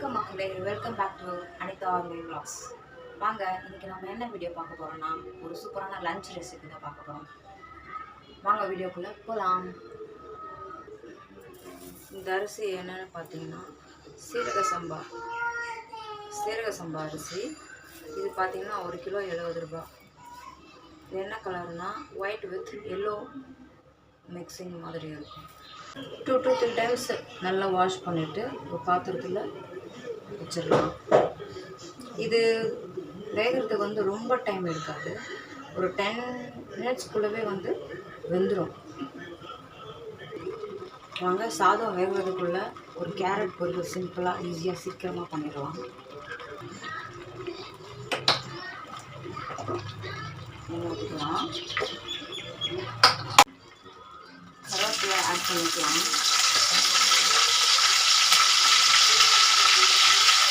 வணக்கம் மக்களே welcome back to Anitha ஆர்மே vlogs. வாங்க இன்றைக்கி நம்ம என்ன வீடியோ பார்க்க போகிறோன்னா ஒரு சூப்பரான லஞ்ச் ரெசிபி தான் பார்க்க போகிறோம் வாங்க வீடியோக்குள்ளே போகலாம் இந்த அரிசி என்னென்னு பார்த்தீங்கன்னா சீரக சம்பா. சீரக சம்பா அரிசி. இது பார்த்தீங்கன்னா ஒரு கிலோ எழுபது ரூபாய். இது என்ன கலர்னால் ஒயிட் வித் எல்லோ மிக்சிங் மாதிரி இருக்கும். டூ டூ த்ரீ டைம்ஸ் நல்லா வாஷ் பண்ணிவிட்டு ஒரு பாத்திரத்தில் வச்சிடலாம். இது வேகிறதுக்கு வந்து ரொம்ப டைம் எடுக்காது. ஒரு டென் மினிட்ஸ்க்குள்ளவே வந்து வெந்துடும் வாங்க சாதம் வேகிறதுக்குள்ளே ஒரு கேரட் பொரியல் சிம்பிளாக ஈஸியாக சீக்கிரமாக பண்ணிடலாம். ஊற்றிக்கலாம் பண்ணிக்கலாம்.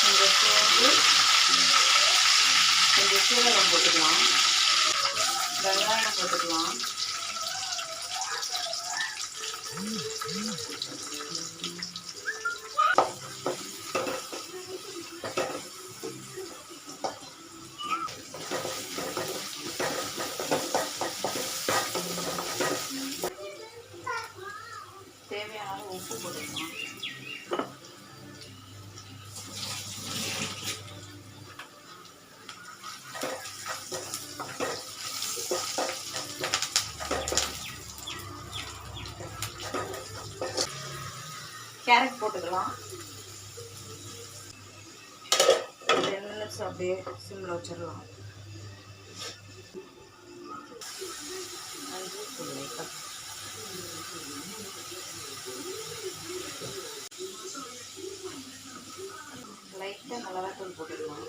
கொஞ்சம் சோம்பு கொஞ்சம் சீரகம் போட்டுக்கலாம். வெங்காயம் போட்டுக்கலாம். உப்பு போட்டுக்கலாம். கேரட் போட்டுக்கலாம் டென் மினிட்ஸ் அப்படியே சிம்மில் வச்சிடலாம். அஞ்சு மிளகாத்தூள் போட்டுக்கலாம்.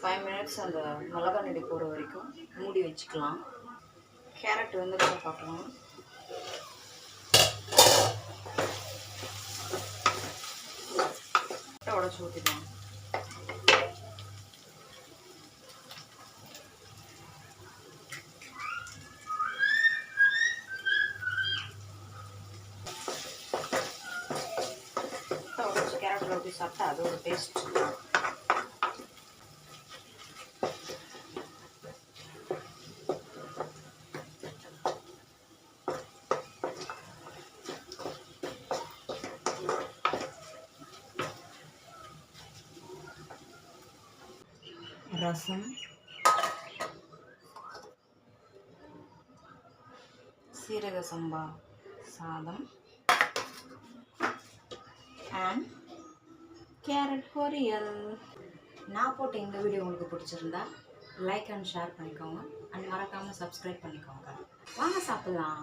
ஃபைவ் மினிட்ஸ் அந்த மிளகா நெடி போகிற வரைக்கும் மூடி வச்சுக்கலாம். கேரட் வந்து பார்க்கலாம் உடச்சி ஊற்றிக்கலாம் உடச்சி போட்டு சாப்பிட்டா அது ஒரு டேஸ்ட் ரசம். சீரக சம்பா சாதம். அண்ட் கேரட் பொரியல். நான் போட்ட இந்த வீடியோ உங்களுக்கு பிடிச்சிருந்தா லைக் அண்ட் ஷேர் பண்ணிக்கோங்க. அண்ட் மறக்காமல் சப்ஸ்கிரைப் பண்ணிக்கோங்க. வாங்க சாப்பிட்லாம்.